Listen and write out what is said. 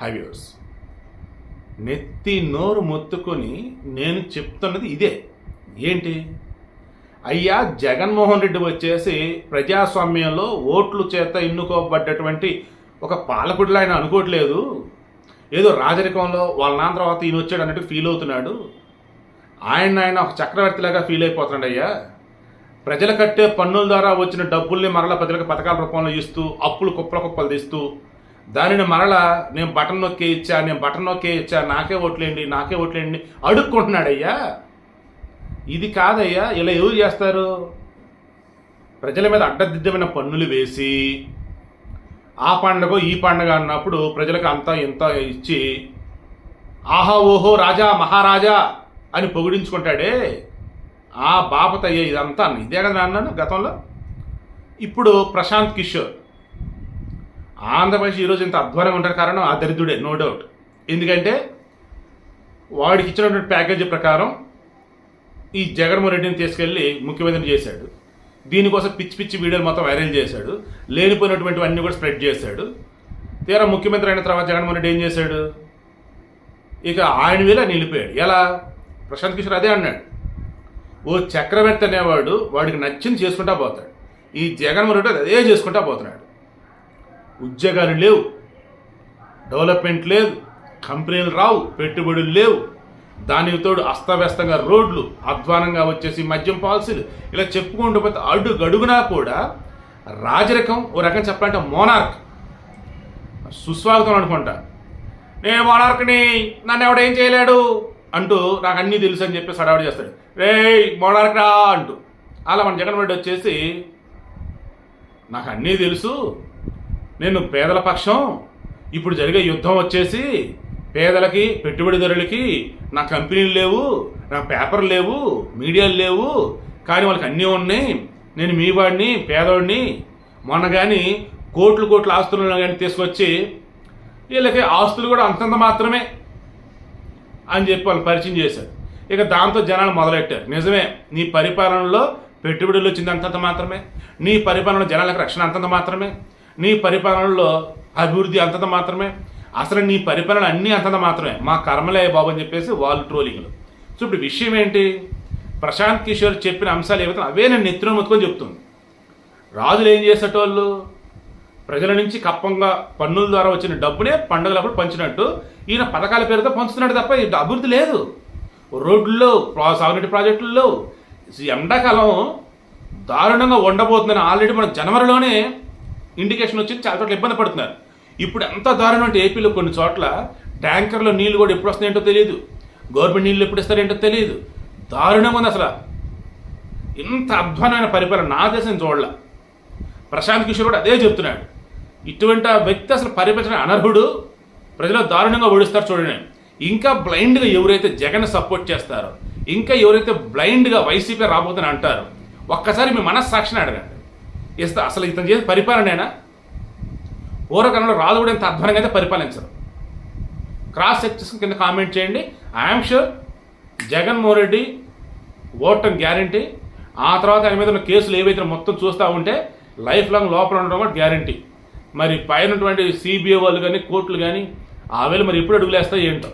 హైవ్యూర్స్ నెత్తి నోరు మొత్తుకొని నేను చెప్తున్నది ఇదే. ఏంటి? అయ్యా జగన్మోహన్ రెడ్డి వచ్చేసి ప్రజాస్వామ్యంలో ఓట్లు చేత ఎన్నుకోబడ్డటువంటి ఒక పాలకుడిలో ఆయన అనుకోవట్లేదు. ఏదో రాజరికంలో వాళ్ళ నాన్న తర్వాత ఈయన వచ్చాడు అన్నట్టు ఫీల్ అవుతున్నాడు. ఆయన ఆయన ఒక చక్రవర్తిలాగా ఫీల్ అయిపోతున్నాడు అయ్యా. ప్రజలు కట్టే పన్నుల ద్వారా వచ్చిన డబ్బుల్ని మరలా ప్రజలకు పథకాల రూపంలో ఇస్తూ అప్పులు కుప్పల కుప్పలు తీస్తూ దానిని మరలా నేను బటన్ నొక్కే ఇచ్చా నేను బటన్ నొక్కే ఇచ్చా నాకే ఓట్లేండి నాకే ఓట్లేండి అడుక్కుంటున్నాడయ్యా. ఇది కాదయ్యా ఇలా ఎవరు చేస్తారు? ప్రజల మీద అడ్డదిద్దమైన పన్నులు వేసి ఆ పండగ ఈ పండగ అన్నప్పుడు ప్రజలకు అంతా ఇంత ఇచ్చి ఆహా ఓహో రాజా మహారాజా అని పొగిడించుకుంటాడే. ఆ బాపతయ్య ఇదంతా ఇదే కదా అన్నాను గతంలో? ఇప్పుడు ప్రశాంత్ కిషోర్. ఆంధ్రప్రదేశ్ ఈరోజు ఇంత అధ్వానంగా ఉంటారు కారణం ఆ దరిద్రుడే నో డౌట్ ఎందుకంటే వాడికి ఇచ్చినటువంటి ప్యాకేజీ ప్రకారం ఈ జగన్మోహన్ రెడ్డిని తీసుకెళ్ళి ముఖ్యమంత్రిని చేశాడు. దీనికోసం పిచ్చి పిచ్చి వీడియోలు మొత్తం వైరల్ చేశాడు. లేనిపోయినటువంటివన్నీ కూడా స్ప్రెడ్ చేశాడు. తీరా ముఖ్యమంత్రి అయిన తర్వాత జగన్మోహన్ రెడ్డి ఏం చేశాడు? ఇక ఆయన వేళ నిలిపాడు. ఎలా? ప్రశాంత్ కిషోర్ అదే అన్నాడు. ఓ చక్రవర్తి అనేవాడు వాడికి నచ్చింది చేసుకుంటా పోతాడు. ఈ జగన్మోహన్ రెడ్డి అదే చేసుకుంటా పోతున్నాడు. ఉద్యోగాలు లేవు. డెవలప్మెంట్ లేదు. కంపెనీలు రావు. పెట్టుబడులు లేవు. దానికి తోడు అస్తవ్యస్తంగా రోడ్లు అధ్వానంగా వచ్చేసి మద్యం పాలసీలు. ఇలా చెప్పుకుంటూ పోతే అడుగు కూడా రాజరికం ఓ రకం చెప్పాలంటే మోనార్క్. సుస్వాగతం అనుకుంటా. నేను మోనార్క్ని నన్ను ఎవడేం చేయలేడు? అంటూ నాకు అన్నీ తెలుసు అని చెప్పేసి సడావుడు చేస్తాడు. రే మోనార్క్ రా అంటూ. అలా మన జగన్ రెడ్డి వచ్చేసి నాకు అన్నీ తెలుసు. నేను పేదల పక్షం. ఇప్పుడు జరిగే యుద్ధం వచ్చేసి పేదలకి పెట్టుబడిదారులకి నా కంపెనీలు లేవు నా పేపర్లు లేవు మీడియాలు లేవు. కానీ వాళ్ళకి అన్నీ ఉన్నాయి. నేను మీ వాడిని పేదవాడిని మొన్న కానీ కోట్లు కోట్లు ఆస్తులను కానీ తీసుకొచ్చి వీళ్ళకి ఆస్తులు కూడా అంతంత మాత్రమే అని చెప్పి వాళ్ళు పరిచయం చేశారు. ఇక దాంతో జనాలు మొదలెట్టారు. నిజమే నీ పరిపాలనలో పెట్టుబడులు వచ్చింది అంతంత మాత్రమే. నీ పరిపాలనలో జనాలకు రక్షణ అంతంత మాత్రమే. నీ పరిపాలనలో అభివృద్ధి అంతంత మాత్రమే అసలు నీ పరిపాలన అన్నీ అంతంత మాత్రమే. మా కర్మలే బాబు అని చెప్పేసి వాళ్ళు ట్రోలింగ్లు. సో ఇప్పుడు విషయం ఏంటి? ప్రశాంత్ కిషోర్ చెప్పిన అంశాలు ఏవైతే అవే నేను నెత్తిన మొత్తుకొని చెప్తుంది. రాజులు ఏం చేసేటోళ్ళు? ప్రజల నుంచి కప్పంగా పన్నుల ద్వారా వచ్చిన డబ్బునే పండుగలప్పుడు పంచినట్టు ఈయన పథకాల పేరుతో పంచుతున్నాడు తప్ప అభివృద్ధి లేదు. రోడ్లలో ప్రా- సాగునీటి ప్రాజెక్టుల్లో ఎండాకాలం దారుణంగా ఉండబోతుందని ఆల్రెడీ మన జనవరిలోనే ఇండికేషన్ వచ్చింది చాలా చోట్ల ఇబ్బంది పడుతున్నారు. ఇప్పుడు ఎంత దారుణం అంటే ఏపీలో కొన్ని చోట్ల ట్యాంకర్లో నీళ్ళు కూడా ఎప్పుడు వస్తున్నాయంటో తెలియదు. గవర్నమెంట్ నీళ్ళు ఎప్పుడు ఇస్తారేంటో తెలియదు. దారుణంగా ఉంది అసలు. ఇంత అధ్వానమైన పరిపాలన నా దేశం చూడాల. ప్రశాంత్ కిషోర్ కూడా అదే చెప్తున్నాడు. ఇటువంటి ఆ వ్యక్తి అసలు పరిపాలన అనర్హుడు ప్రజలు దారుణంగా ఓడిస్తారు చూడండి. ఇంకా బ్లైండ్గా ఎవరైతే జగన్ సపోర్ట్ చేస్తారో ఇంకా ఎవరైతే బ్లైండ్గా వైసీపీ రాబోతుందని అంటారో ఒక్కసారి మీ మనస్సాక్షిని అడగండి. ఇస్తా. అసలు ఇతను చేసే పరిపాలనైనా? పూర్వకాలంలో రాదు కూడా ఇంత అధ్వానంగా అయితే పరిపాలించరు. క్రాస్ చెక్ కింద కామెంట్ చేయండి. ఐఎమ్ షూర్ జగన్మోహన్ రెడ్డి ఓటం గ్యారంటీ ఆ తర్వాత ఆయన మీద ఉన్న కేసులు ఏవైతే మొత్తం చూస్తూ ఉంటే లైఫ్ లాంగ్ లోపల ఉండడం కూడా గ్యారంటీ మరి పైన సిబిఐ వాళ్ళు కానీ కోర్టులు కానీ ఆ వేళ మరి ఎప్పుడు అడుగులేస్తాయి ఏంటో.